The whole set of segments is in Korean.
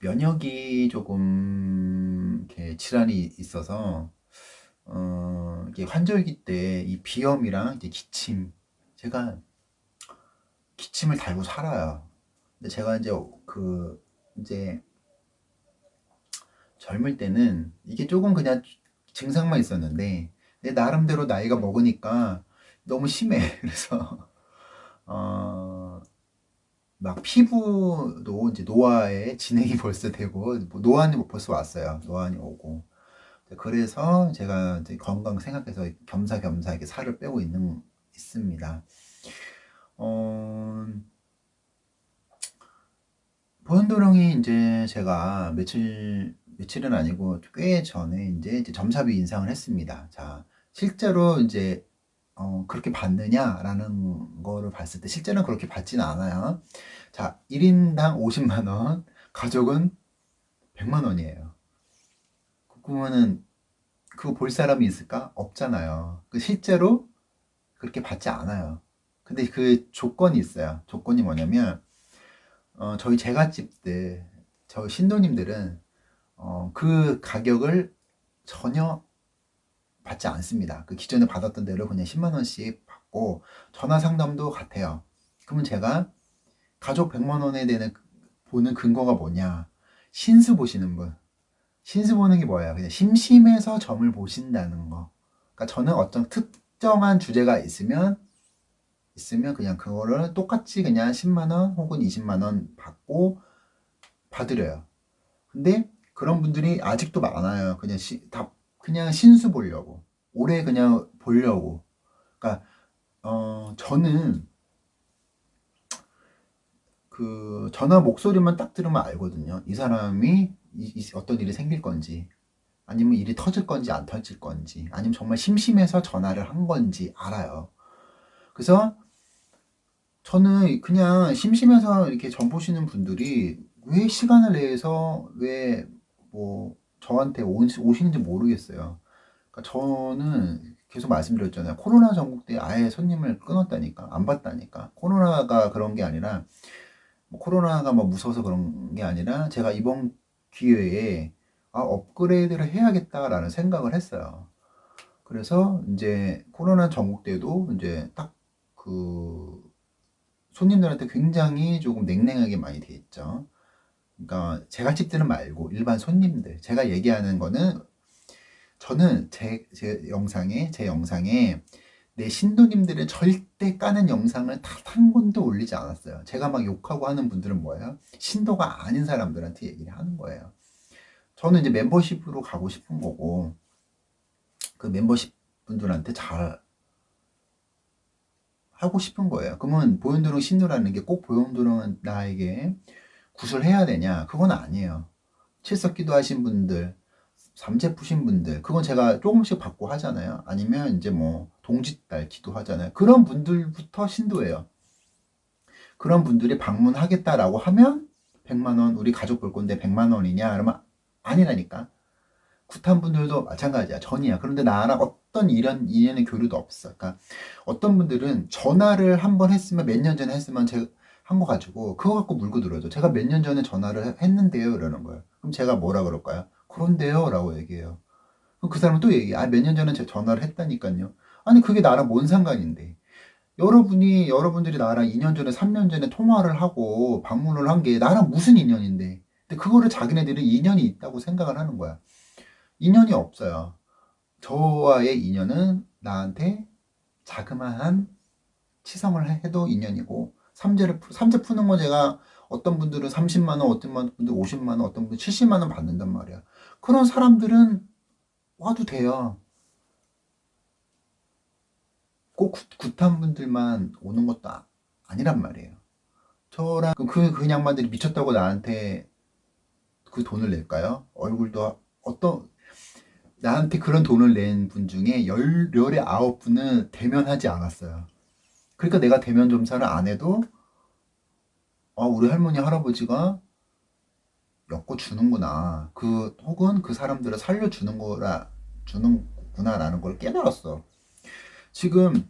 면역이 조금 이렇게 질환이 있어서 어, 이게 환절기 때 이 비염이랑 이제 기침 제가 기침을 달고 살아요. 근데 제가 이제 그 이제 젊을 때는 이게 조금 그냥 증상만 있었는데 내 나름대로 나이가 먹으니까 너무 심해. 그래서 어, 막 피부도 이제 노화에 진행이 벌써 되고 뭐 노안이 벌써 왔어요. 노안이 오고 그래서 제가 이제 건강 생각해서 겸사겸사 이렇게 살을 빼고 있는 있습니다. 어, 보현도령이 이제 제가 며칠 며칠은 아니고 꽤 전에 이제, 이제 점사비 인상을 했습니다. 자, 실제로 이제 어, 그렇게 받느냐라는 거를 봤을 때 실제는 그렇게 받지는 않아요. 자, 1인당 50만 원, 가족은 100만 원이에요. 그러면은 그거 볼 사람이 있을까? 없잖아요. 그 실제로 그렇게 받지 않아요. 근데 그 조건이 있어요. 조건이 뭐냐면 어, 저희 제갓집들, 저희 신도님들은 어, 그 가격을 전혀 받지 않습니다. 그 기존에 받았던 대로 그냥 10만 원씩 받고 전화 상담도 같아요. 그러면 제가 가족 100만 원에 대한 보는 근거가 뭐냐? 신수 보시는 분. 신수 보는 게 뭐예요? 그냥 심심해서 점을 보신다는 거. 그러니까 저는 어떤 특정한 주제가 있으면 있으면 그냥 그거를 똑같이 그냥 10만 원 혹은 20만 원 받고 받으려요. 근데 그런 분들이 아직도 많아요. 그냥 시, 다 그냥 신수 보려고. 오래 그냥 보려고. 그러니까 어 저는 그 전화 목소리만 딱 들으면 알거든요. 이 사람이 이, 이, 어떤 일이 생길 건지 아니면 일이 터질 건지 안 터질 건지 아니면 정말 심심해서 전화를 한 건지 알아요. 그래서 저는 그냥 심심해서 이렇게 전 보시는 분들이 왜 시간을 내서 왜뭐 저한테 오시는지 모르겠어요. 그러니까 저는 계속 말씀드렸잖아요. 코로나 전국 때 아예 손님을 끊었다니까 안 받다니까 코로나가 그런 게 아니라 뭐 코로나가 뭐 무서워서 그런 게 아니라 제가 이번 기회에 아, 업그레이드를 해야겠다라는 생각을 했어요. 그래서 이제 코로나 전국 때도 이제 딱 그 손님들한테 굉장히 조금 냉랭하게 많이 돼 있죠. 그러니까 제가 집들은 말고 일반 손님들 제가 얘기하는 거는 저는 제, 제 영상에 제 영상에 내 신도님들을 절대 까는 영상을 단한 번도 올리지 않았어요. 제가 막 욕하고 하는 분들은 뭐예요? 신도가 아닌 사람들한테 얘기를 하는 거예요. 저는 이제 멤버십으로 가고 싶은 거고 그 멤버십 분들한테 잘 하고 싶은 거예요. 그러면 보현도령 신도라는 게 꼭 보현도령은 나에게 구슬해야 되냐? 그건 아니에요. 칠석 기도 하신 분들, 삼재 푸신 분들, 그건 제가 조금씩 받고 하잖아요. 아니면 이제 뭐 동짓달 기도하잖아요. 그런 분들부터 신도예요. 그런 분들이 방문하겠다라고 하면 100만 원 우리 가족 볼 건데 100만 원이냐? 그러면 아니라니까. 구탄 분들도 마찬가지야. 전이야. 그런데 나랑 어떤 이런 인연의 교류도 없어. 그러니까 어떤 분들은 전화를 한 번 했으면 몇 년 전에 했으면 제가 한 거 가지고 그거 갖고 물고 들어줘. 제가 몇 년 전에 전화를 했는데요. 이러는 거예요. 그럼 제가 뭐라 그럴까요? 그런데요. 라고 얘기해요. 그 사람은 또 얘기해. 아, 몇 년 전에 제가 전화를 했다니까요. 아니, 그게 나랑 뭔 상관인데. 여러분이, 여러분들이 나랑 2년 전에, 3년 전에 통화를 하고 방문을 한 게 나랑 무슨 인연인데. 근데 그거를 자기네들이 인연이 있다고 생각을 하는 거야. 인연이 없어요. 저와의 인연은 나한테 자그마한 치성을 해도 인연이고 삼재를 삼재 푸는 거 제가 어떤 분들은 30만 원, 어떤 분들 50만 원, 어떤 분들 70만 원 받는단 말이야. 그런 사람들은 와도 돼요. 꼭 굿한 분들만 오는 것도 아, 아니란 말이에요. 저랑 그, 그, 그 양반들이 미쳤다고 나한테 그 돈을 낼까요? 얼굴도 어떤 나한테 그런 돈을 낸 분 중에 열, 열의 아홉 분은 대면하지 않았어요. 그러니까 내가 대면 점사를 안 해도 아, 우리 할머니 할아버지가 엮어 주는구나. 그 혹은 그 사람들을 살려 주는 거라 주는구나라는 걸 깨달았어. 지금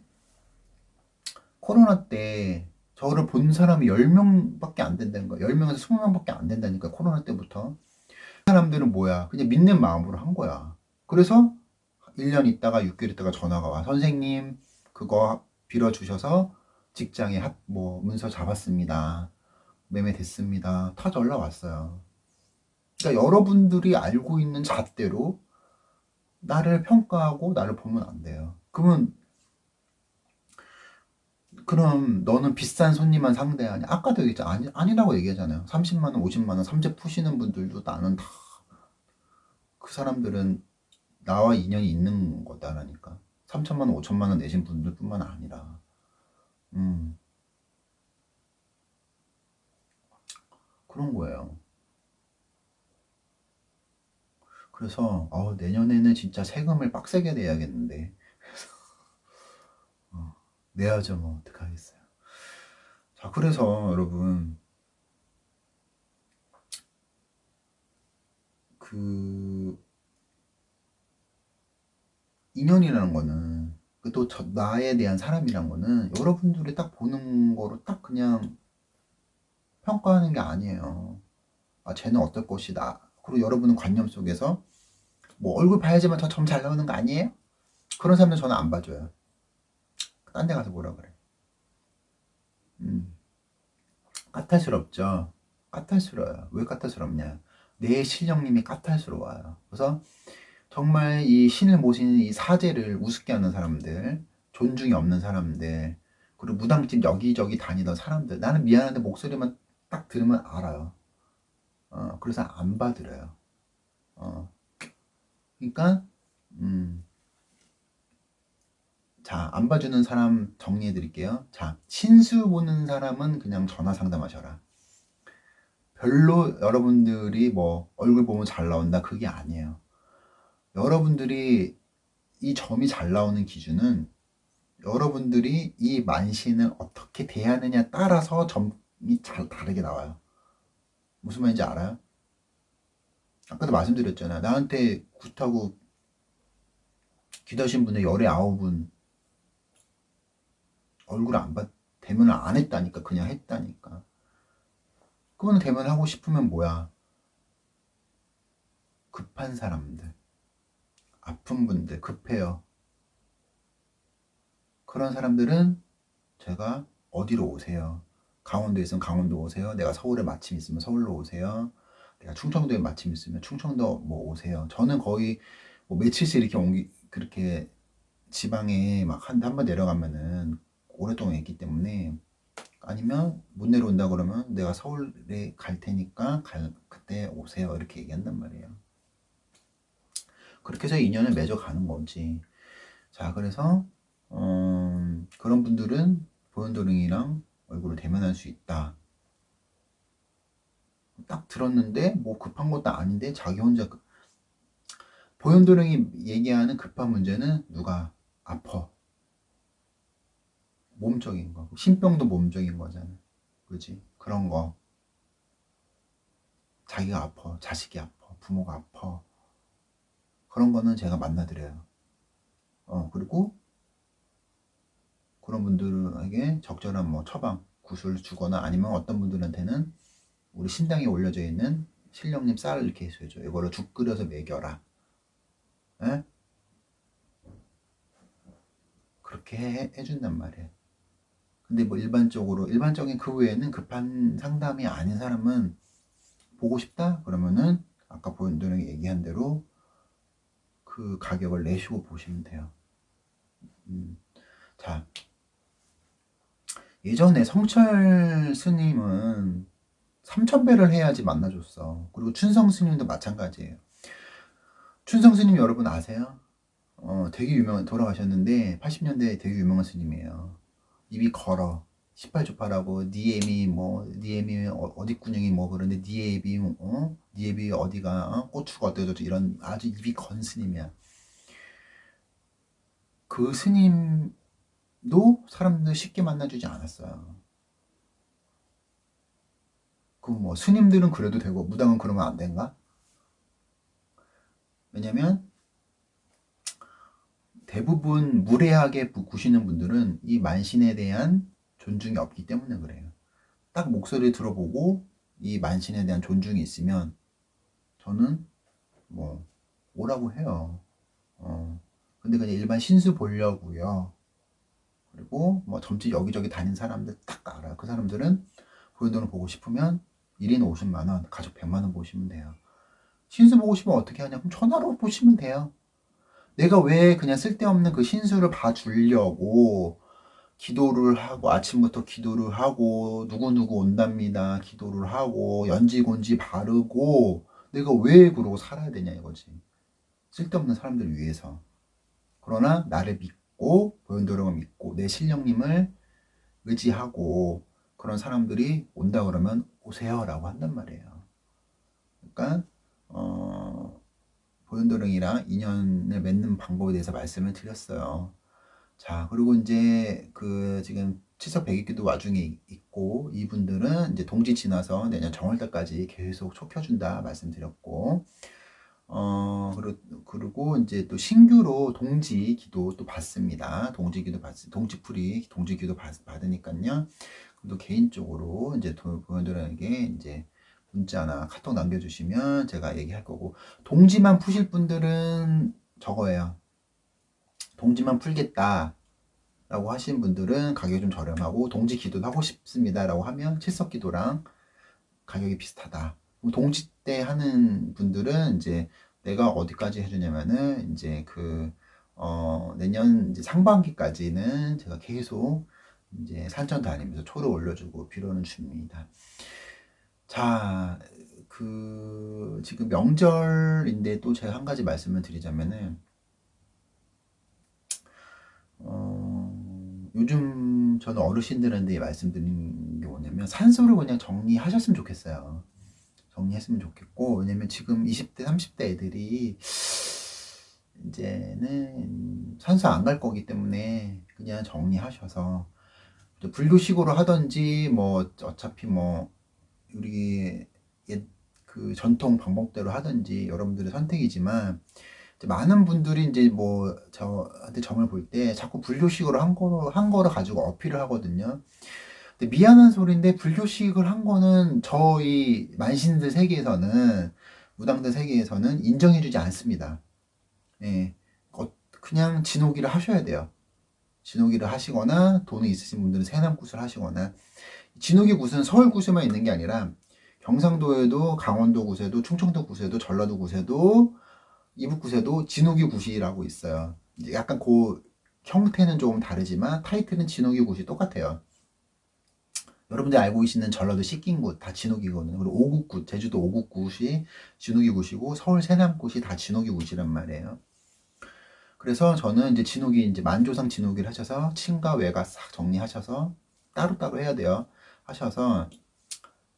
코로나 때 저를 본 사람이 10명밖에 안 된다는 거야. 10명에서 20명밖에 안 된다니까, 코로나 때부터. 그 사람들은 뭐야? 그냥 믿는 마음으로 한 거야. 그래서 1년 있다가 6개월 있다가 전화가 와. 선생님, 그거 빌어주셔서 직장에 합, 뭐, 문서 잡았습니다. 매매 됐습니다. 다 연락 왔어요. 그러니까 여러분들이 알고 있는 잣대로 나를 평가하고 나를 보면 안 돼요. 그러면 그럼 너는 비싼 손님만 상대하냐? 아까도 얘기했잖아. 아니, 아니라고 얘기하잖아요. 30만원, 50만원, 삼재 푸시는 분들도 나는 다, 그 사람들은 나와 인연이 있는 거다라니까. 3천만 원, 5천만 원 내신 분들 뿐만 아니라. 음. 그런 거예요. 그래서, 어, 내년에는 진짜 세금을 빡세게 내야겠는데. 어, 내야죠, 뭐, 어떡하겠어요. 자, 그래서 여러분, 그, 인연이라는 거는, 그또 저, 나에 대한 사람이란 거는 여러분들이 딱 보는 거로 딱 그냥 평가하는 게 아니에요. 아, 쟤는 어떨 것이다. 그리고 여러분은 관념 속에서 뭐 얼굴 봐야지만 더점잘 나오는 거 아니에요? 그런 사람들 저는 안 봐줘요. 딴 데 가서 뭐라 그래. 음. 까탈스럽죠? 까탈스러워요. 왜 까탈스럽냐? 내 실력님이 까탈스러워요. 그래서 정말 이 신을 모시는 이 사제를 우습게 하는 사람들, 존중이 없는 사람들, 그리고 무당집 여기저기 다니던 사람들, 나는 미안한데 목소리만 딱 들으면 알아요. 어, 그래서 안 봐드려요. 어. 그러니까, 음. 자, 안 봐주는 사람 정리해 드릴게요. 자, 신수 보는 사람은 그냥 전화 상담하셔라. 별로 여러분들이 뭐 얼굴 보면 잘 나온다 그게 아니에요. 여러분들이 이 점이 잘 나오는 기준은 여러분들이 이 만신을 어떻게 대하느냐 따라서 점이 잘 다르게 나와요. 무슨 말인지 알아요? 아까도 말씀드렸잖아요. 나한테 굿하고 기다신 분의 열의 아홉 분 얼굴 안 봤, 대면을 안 했다니까. 그냥 했다니까. 그거는 대면하고 싶으면 뭐야? 급한 사람들. 아픈 분들, 급해요. 그런 사람들은 제가 어디로 오세요? 강원도에 있으면 강원도 오세요. 내가 서울에 마침 있으면 서울로 오세요. 내가 충청도에 마침 있으면 충청도 뭐 오세요. 저는 거의 뭐 며칠씩 이렇게 옮기, 그렇게 지방에 막 한, 한번 내려가면은 오랫동안 있기 때문에 아니면 못 내려온다 그러면 내가 서울에 갈 테니까 갈, 그때 오세요. 이렇게 얘기한단 말이에요. 그렇게 해서 인연을 맺어가는 거지. 자, 그래서 음, 그런 분들은 보현도령이랑 얼굴을 대면할 수 있다. 딱 들었는데 뭐 급한 것도 아닌데 자기 혼자 그- 보현도령이 얘기하는 급한 문제는 누가 아파. 몸적인 거. 신병도 몸적인 거잖아. 그지? 그런 거. 자기가 아파. 자식이 아파. 부모가 아파. 그런 거는 제가 만나드려요. 어, 그리고 그런 분들에게 적절한 뭐 처방, 구슬 주거나 아니면 어떤 분들한테는 우리 신당에 올려져 있는 신령님 쌀 이렇게 해줘요. 이거를 죽 끓여서 먹여라. 에? 그렇게 해, 해준단 말이에요. 근데 뭐 일반적으로, 일반적인 그 외에는 급한 상담이 아닌 사람은 보고 싶다? 그러면은 아까 보현도령이 얘기한 대로 그 가격을 내시고 보시면 돼요. 음, 자, 예전에 성철 스님은 3천배를 해야지 만나줬어. 그리고 춘성 스님도 마찬가지예요. 춘성 스님 여러분 아세요? 어, 되게 유명한, 돌아가셨는데 80년대에 되게 유명한 스님이에요. 입이 걸어. 18조파라고 니엠이 뭐 니엠이 어- 어디 군형이 뭐 그런데 니엠이 어? 니엠이 어디가 어? 고추가 어때서 이런 아주 입이 건 스님이야. 그 스님도 사람들 쉽게 만나주지 않았어요. 그 뭐 스님들은 그래도 되고 무당은 그러면 안 된가? 왜냐면 대부분 무례하게 구- 구시는 분들은 이 만신에 대한 존중이 없기 때문에 그래요. 딱 목소리 들어보고 이 만신에 대한 존중이 있으면 저는 뭐 오라고 해요. 어. 근데 그냥 일반 신수 보려고요. 그리고 뭐 점집 여기저기 다닌 사람들 딱 알아요. 그 사람들은 보현돈을 보고 싶으면 1인 50만 원, 가족 100만 원 보시면 돼요. 신수 보고 싶으면 어떻게 하냐? 그럼 전화로 보시면 돼요. 내가 왜 그냥 쓸데없는 그 신수를 봐주려고 기도를 하고 아침부터 기도를 하고 누구누구 온답니다. 기도를 하고 연지곤지 바르고 내가 왜 그러고 살아야 되냐 이거지. 쓸데없는 사람들 위해서. 그러나 나를 믿고 보현도령을 믿고 내 신령님을 의지하고 그런 사람들이 온다 그러면 오세요라고 한단 말이에요. 그러니까 어, 보현도령이랑 인연을 맺는 방법에 대해서 말씀을 드렸어요. 자, 그리고 이제 그 지금 칠석 백일기도 와중에 있고 이분들은 이제 동지 지나서 내년 정월달까지 계속 촉혀준다 말씀드렸고 어 그리고, 그리고 이제 또 신규로 동지 기도 또 받습니다. 동지 기도 받 동지 풀이 동지 기도 받, 받으니까요. 또 개인적으로 이제 보현들에게 이제 문자나 카톡 남겨주시면 제가 얘기할 거고 동지만 푸실 분들은 저거예요. 동지만 풀겠다 라고 하신 분들은 가격이 좀 저렴하고 동지 기도도 하고 싶습니다 라고 하면 칠석 기도랑 가격이 비슷하다 동지 때 하는 분들은 이제 내가 어디까지 해주냐면은 이제 그 어, 내년 이제 상반기까지는 제가 계속 이제 산천 다니면서 초를 올려주고 비료는 줍니다. 자, 그 지금 명절인데 또 제가 한 가지 말씀을 드리자면은 어, 요즘 저는 어르신들한테 말씀드리는 게 뭐냐면 산소를 그냥 정리하셨으면 좋겠어요. 정리했으면 좋겠고 왜냐면 지금 20대 30대 애들이 이제는 산소 안 갈 거기 때문에 그냥 정리하셔서 불교식으로 하든지 뭐 어차피 뭐 우리 그 전통 방법대로 하든지 여러분들의 선택이지만 많은 분들이 이제 뭐 저한테 점을 볼 때 자꾸 불교식으로 한 거, 한 거를 가지고 어필을 하거든요. 근데 미안한 소리인데 불교식을 한 거는 저희 만신들 세계에서는 무당들 세계에서는 인정해주지 않습니다. 예, 어, 그냥 진호기를 하셔야 돼요. 진호기를 하시거나 돈이 있으신 분들은 세남굿을 하시거나 진호기 굿은 서울 굿에만 있는 게 아니라 경상도에도 강원도 굿에도 충청도 굿에도 전라도 굿에도 이북 굿에도 진호기 굿이라고 있어요. 약간 그 형태는 조금 다르지만 타이틀은 진호기 굿이 똑같아요. 여러분들이 알고 계시는 전라도 식긴굿 다 진호기거든요. 그리고 오국굿, 제주도 오국굿이 진호기굿이고 서울 세남굿이 다 진호기굿이란 말이에요. 그래서 저는 이제 진호기 이제 만조상 진호기를 하셔서 친가 외가 싹 정리하셔서 따로따로 해야 돼요. 하셔서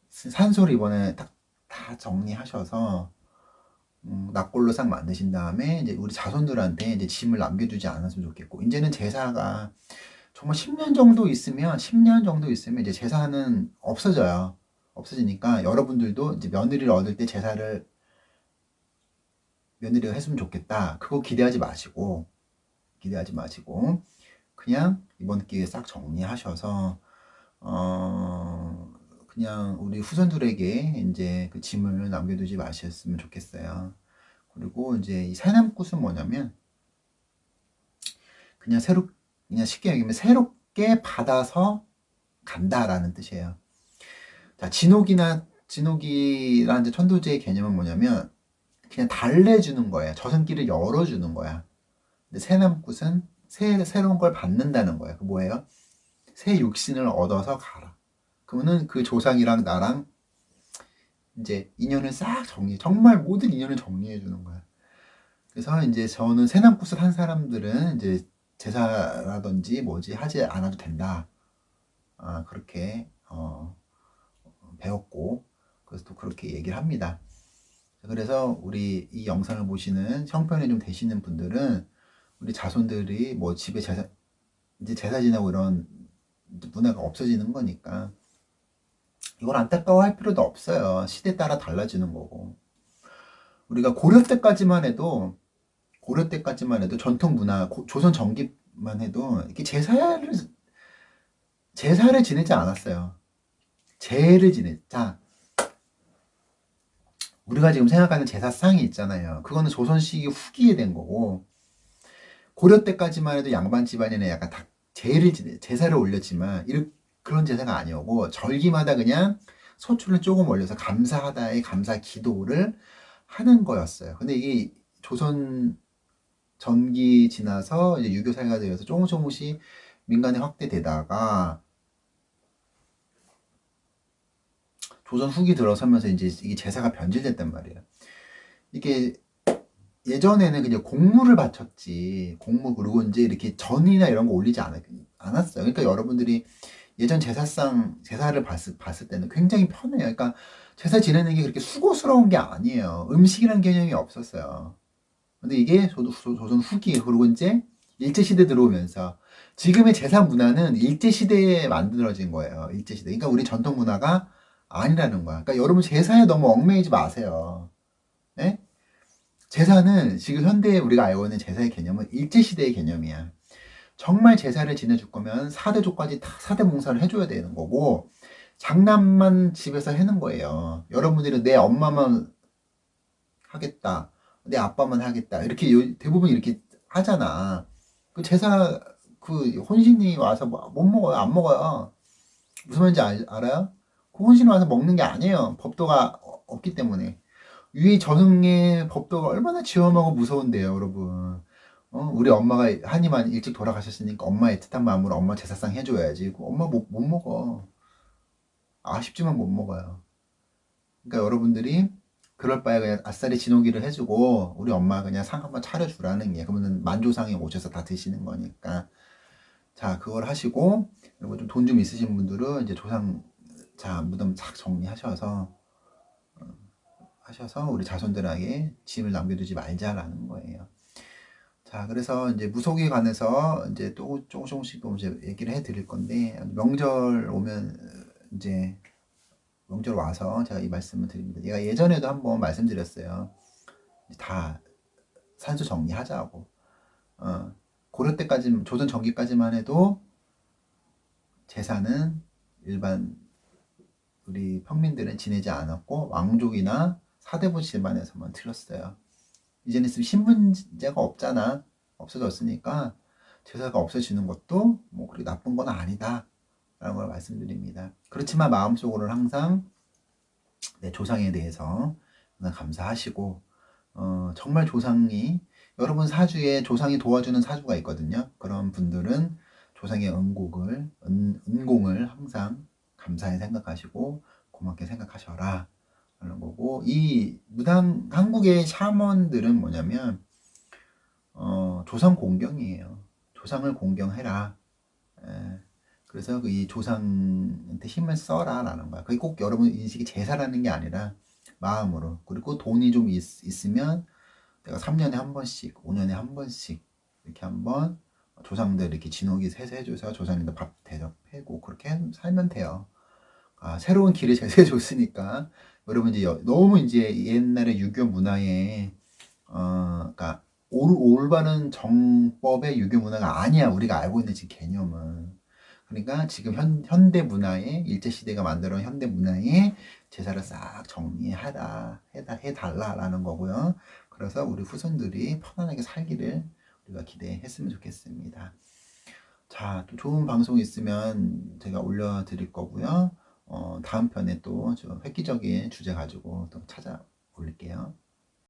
산소를 이번에 딱 다 정리하셔서 음, 납골로 싹 만드신 다음에 이제 우리 자손들한테 이제 짐을 남겨두지 않았으면 좋겠고 이제는 제사가 정말 10년 정도 있으면 10년 정도 있으면 이제 제사는 없어져요. 없어지니까 여러분들도 이제 며느리를 얻을 때 제사를 며느리가 했으면 좋겠다. 그거 기대하지 마시고 기대하지 마시고 그냥 이번 기회에 싹 정리하셔서 어 그냥 우리 후손들에게 이제 그 짐을 남겨두지 마셨으면 좋겠어요. 그리고 이제 이 새남굿은 뭐냐면 그냥 새로 그냥 쉽게 얘기하면 새롭게 받아서 간다라는 뜻이에요. 자, 진옥이나 진옥이라는 천도제의 개념은 뭐냐면 그냥 달래주는 거예요. 저승길을 열어주는 거야. 근데 새남굿은 새, 새로운 걸 받는다는 거예요. 그 뭐예요? 새 육신을 얻어서 가라. 그러면은 그 조상이랑 나랑 이제 인연을 싹 정리, 정말 모든 인연을 정리해 주는 거야. 그래서 이제 저는 새남굿을 한 사람들은 이제 제사라든지 뭐지 하지 않아도 된다. 아, 그렇게 어, 배웠고 그래서 또 그렇게 얘기를 합니다. 그래서 우리 이 영상을 보시는 형편이 좀 되시는 분들은 우리 자손들이 뭐 집에 제사 이제 제사 지내고 이런 문화가 없어지는 거니까 이걸 안타까워할 필요도 없어요. 시대 따라 달라지는 거고 우리가 고려 때까지만 해도 고려 때까지만 해도 전통 문화 조선 전기만 해도 이렇게 제사를 제사를 지내지 않았어요. 제를 지내. 자, 우리가 지금 생각하는 제사상이 있잖아요. 그거는 조선시기 후기에 된 거고 고려 때까지만 해도 양반 집안에는 약간 다 제를 지내, 제사를 올렸지만 이런 그런 제사가 아니었고 절기마다 그냥 소출을 조금 올려서 감사하다의 감사 기도를 하는 거였어요. 근데 이게 조선 전기 지나서 이제 유교 사회가 되어서 조금 조금씩 민간에 확대되다가 조선 후기 들어서면서 이제 이게 제사가 변질됐단 말이에요. 이게 예전에는 그냥 공물을 바쳤지 공무 그리고 이제 이렇게 전이나 이런 거 올리지 않았, 않았어요. 그러니까 여러분들이 예전 제사상 제사를 봤을, 봤을 때는 굉장히 편해요. 그러니까 제사 지내는 게 그렇게 수고스러운 게 아니에요. 음식이라는 개념이 없었어요. 근데 이게 조선 후기 그리고 이제 일제 시대 들어오면서 지금의 제사 문화는 일제 시대에 만들어진 거예요. 일제 시대. 그러니까 우리 전통 문화가 아니라는 거야. 그러니까 여러분 제사에 너무 얽매이지 마세요. 네? 제사는 지금 현대에 우리가 알고 있는 제사의 개념은 일제 시대의 개념이야. 정말 제사를 지내줄 거면 사대족까지 다 사대 봉사를 해줘야 되는 거고 장난만 집에서 해는 거예요. 여러분들은 내 엄마만 하겠다, 내 아빠만 하겠다 이렇게 대부분 이렇게 하잖아. 그 제사 그 혼신이 와서 뭐못 먹어요, 안 먹어요. 무슨 말인지 알, 알아요? 그 혼신이 와서 먹는 게 아니에요. 법도가 없기 때문에. 위에 저승의 법도가 얼마나 지엄하고 무서운데요, 여러분. 어? 우리 엄마가 한이만 일찍 돌아가셨으니까 엄마 애틋한 마음으로 엄마 제사상 해줘야지. 엄마 못, 못 먹어. 아쉽지만 못 먹어요. 그러니까 여러분들이 그럴 바에 그냥 아싸리 진호기를 해주고 우리 엄마 그냥 상 한번 차려주라는 게 그러면 만조상에 오셔서 다 드시는 거니까 자 그걸 하시고 그리고 좀 돈 좀 있으신 분들은 이제 조상 자 무덤 싹 정리하셔서 어, 하셔서 우리 자손들에게 짐을 남겨두지 말자라는 거예요. 자, 그래서 이제 무속에 관해서 이제 또 조금 조금씩 또 이제 얘기를 해 드릴 건데, 명절 오면 이제 명절 와서 제가 이 말씀을 드립니다. 제가 예전에도 한번 말씀드렸어요. 다 산수 정리하자고. 어, 고려 때까지, 조선 전기까지만 해도 제사는 일반 우리 평민들은 지내지 않았고, 왕족이나 사대부 집안에서만 틀었어요. 이제는 신분제가 없잖아. 없어졌으니까 제사가 없어지는 것도 뭐 그렇게 나쁜 건 아니다. 라는 걸 말씀드립니다. 그렇지만 마음속으로는 항상 내 조상에 대해서 감사하시고 어, 정말 조상이 여러분 사주에 조상이 도와주는 사주가 있거든요. 그런 분들은 조상의 은곡을 은, 은공을 항상 감사히 생각하시고 고맙게 생각하셔라. 하는 거고 이 무당 한국의 샤먼들은 뭐냐면 어, 조상 공경이에요. 조상을 공경해라. 에, 그래서 그이 조상한테 힘을 써라라는 거야. 그게 꼭 여러분 인식이 제사라는 게 아니라 마음으로 그리고 돈이 좀 있, 으면 내가 3년에 한 번씩, 5년에 한 번씩 이렇게 한번 조상들 이렇게 진옥이 세서 해줘서 조상님들 밥 대접해고 그렇게 살면 돼요. 아, 새로운 길을 제시해 줬으니까 여러분 이제 너무 이제 옛날에 유교 문화에 어, 그러니까 올, 올바른 정법의 유교 문화가 아니야. 우리가 알고 있는 지금 개념은. 그러니까 지금 현, 현대 문화에 일제시대가 만들어 온 현대 문화에 제사를 싹 정리하다 해다, 해달라라는 거고요. 그래서 우리 후손들이 편안하게 살기를 우리가 기대했으면 좋겠습니다. 자, 또 좋은 방송 있으면 제가 올려드릴 거고요. 어, 다음 편에 또 획기적인 주제 가지고 또 찾아 올릴게요.